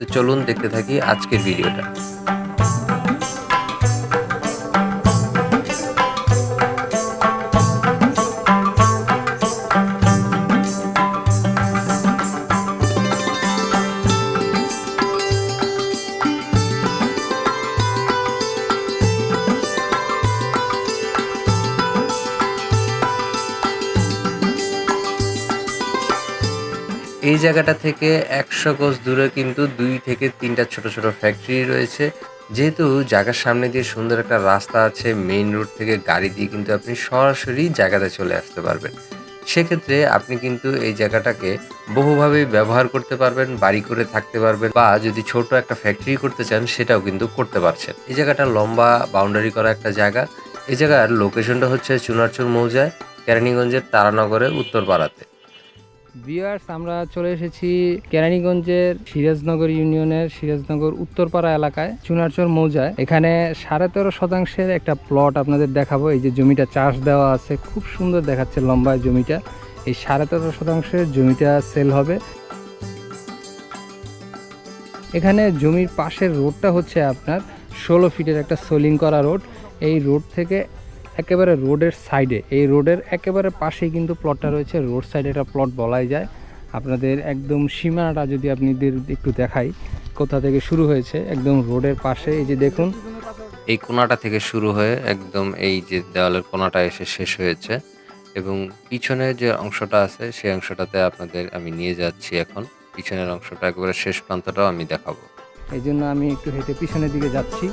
তো চলুন দেখতে থাকি আজকের ভিডিওটা। এই জায়গাটা থেকে একশো গজ দূরে কিন্তু দুই থেকে তিনটা ছোট ছোট ফ্যাক্টরি রয়েছে। যেহেতু জায়গার সামনে দিয়ে সুন্দর একটা রাস্তা আছে মেইন রোড থেকে গাড়ি দিয়ে কিন্তু আপনি সরাসরি জায়গাতে চলে আসতে পারবেন। সেক্ষেত্রে আপনি কিন্তু এই জায়গাটাকে বহুভাবে ব্যবহার করতে পারবেন, বাড়ি করে থাকতে পারবেন বা যদি ছোট একটা ফ্যাক্টরি করতে চান, সেটাও কিন্তু করতে পারছেন। এই জায়গাটা লম্বা বাউন্ডারি করা একটা জায়গা। এই জায়গার লোকেশনটা হচ্ছে চুনারচুর মৌজায়, কেরানীগঞ্জের তারানগরের উত্তরপাড়াতে। বিয়ার্স, আমরা চলে এসেছি কেরানীগঞ্জের সিরাজনগর ইউনিয়নের সিরাজনগর উত্তরপাড়া এলাকায়, চুনারচর মৌজায়। এখানে সাড়ে তেরো শতাংশের একটা প্লট আপনাদের দেখাবো। এই যে জমিটা চাষ দেওয়া আছে, খুব সুন্দর দেখাচ্ছে লম্বায় জমিটা। এই সাড়ে তেরো শতাংশের জমিটা সেল হবে। এখানে জমির পাশের রোডটা হচ্ছে আপনার ষোলো ফিটের একটা সোলিং করা রোড এই রোড থেকে একেবারে রোডের সাইডে। এই রোডের একেবারে পাশেই কিন্তু প্লটটা রয়েছে। রোড সাইডে একটা প্লট বলাই যায়। আপনাদের একদম সীমানাটা যদি আপনাদের একটু দেখাই কোথা থেকে শুরু হয়েছে? একদম রোডের পাশে। এই যে দেখুন। এই কোনাটা থেকে শুরু হয়ে একদম এই যে দেওয়ালের কোনাটা এসে শেষ হয়েছে এবং পিছনের যে অংশটা আছে সেই অংশটাতে আপনাদের আমি নিয়ে যাচ্ছি এখন। পিছনের অংশটা একেবারে শেষ প্রান্তটাও আমি দেখাবো। এই জন্য আমি একটু হেঁটে পিছনের দিকে যাচ্ছি।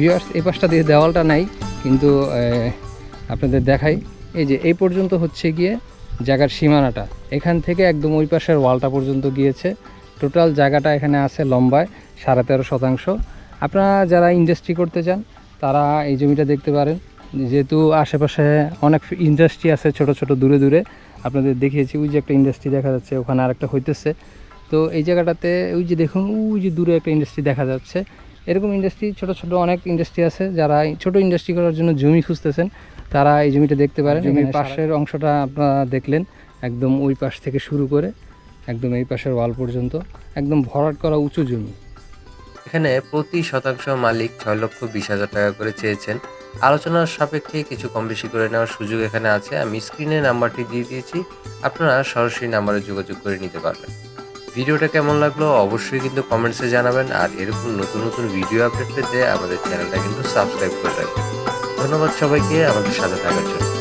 ভিউয়ার্স এই পাশটা দিয়ে দেওয়ালটা নাই, কিন্তু আপনাদের দেখাই। এই যে, এই পর্যন্ত হচ্ছে গিয়ে জায়গার সীমানাটা। এখান থেকে একদম ওই পাশের ওয়ালটা পর্যন্ত গিয়েছে। টোটাল জায়গাটা এখানে আছে লম্বায় সাড়ে তেরো শতাংশ। আপনারা যারা ইন্ডাস্ট্রি করতে চান, তারা এই জমিটা দেখতে পারেন। যেহেতু আশেপাশে অনেক ইন্ডাস্ট্রি আছে ছোট ছোট, দূরে দূরে। আপনাদের দেখিয়েছি, ওই যে একটা ইন্ডাস্ট্রি দেখা যাচ্ছে, ওখানে আরেকটা হইতেছে। তো এই জায়গাটাতে, ওই যে দেখুন, ওই যে দূরে একটা ইন্ডাস্ট্রি দেখা যাচ্ছে। এরকম ইন্ডাস্ট্রি ছোট ছোট অনেক ইন্ডাস্ট্রি আছে যারা ছোট ইন্ডাস্ট্রি করার জন্য জমি খুঁজতেছেন। তারা এই জমিটা দেখতে পারেন। জমির পাশের অংশটা আপনারা দেখলেন। একদম ওই পাশ থেকে শুরু করে একদম এই পাশের ওয়াল পর্যন্ত। একদম ভরাট করা উঁচু জমি। এখানে প্রতি শতাংশ মালিক ছয় লক্ষ বিশ হাজার টাকা করে চেয়েছেন। আলোচনার সাপেক্ষে কিছু কম বেশি করে নেওয়ার সুযোগ এখানে আছে। আমি স্ক্রিনে নাম্বারটি দিয়ে দিয়েছি। আপনারা সরাসরি নাম্বারে যোগাযোগ করে নিতে পারবেন। ভিডিওটা কেমন লাগল অবশ্যই কিন্তু কমেন্টসে জানাবেন, আর এরকম নতুন নতুন ভিডিও আপডেট পেতে আমাদের চ্যানেলটা কিন্তু সাবস্ক্রাইব করে রাখবেন। ধন্যবাদ সবাইকে আমাদের সাথে থাকার জন্য।